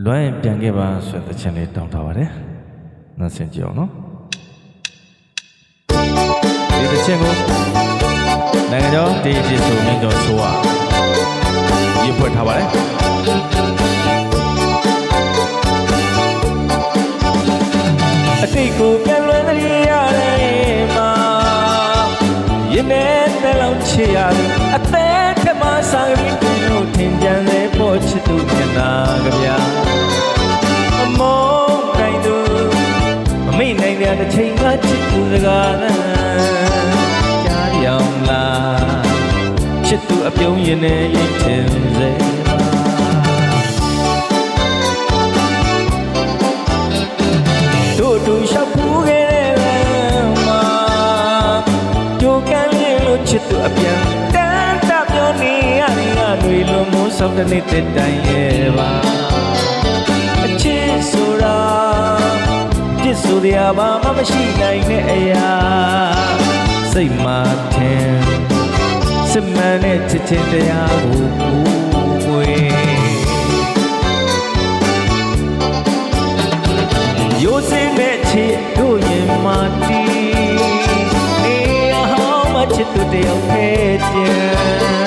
လွမ်းရင်ပြန်ခဲ့ပါဆိုတဲ့ချင်းလေးတောင်းထားပါတယ်နားဆင်ကြည့်အောင်နော်ဒီတစ်ချင်းကိုနိုင်ငံကျော်ဒေးဂျီဆိုမင်းကျော်ဆိုอ่ะရဖွက်ထားပါတယ်အတိတ်ကိုပြန်လွန်သတိရတယ်မှာရင်းနဲ့တဲ့လောက်ချစ်ရတယ်အသက်ထမစားပြီးတင်လို့ထင်ကြံတဲ့ပေါ်ချစ်သူမျက်နာကြဗျာ ချိန်ကချစ်သူစကားနဲ့ကြားရောင်လာချစ်သူအပြုံးရင်နဲ့ရိတ်ထင်စေပါတို့တူလျှောက်ဖူးခဲ့တဲ့လမ်းမှာကြိုကန်းလေးလို့ချစ်သူအပြန်တန်းတပြောနေရနေရတွေလွန်မိုးဆောက်တဲ့နေ့တဲ့တိုင်ရဲ့ပါ ဆိုတရားဘာမှမရှိနိုင်တဲ့အရာစိတ်မှထင်စစ်မှန်တဲ့ချစ်ချင်းတရားကိုကိုွယ်ရိုးစင်းတဲ့ချစ်တို့ရင်မာတီအေးအဟောင်းမချစ်သူတယောက်ခဲပြန်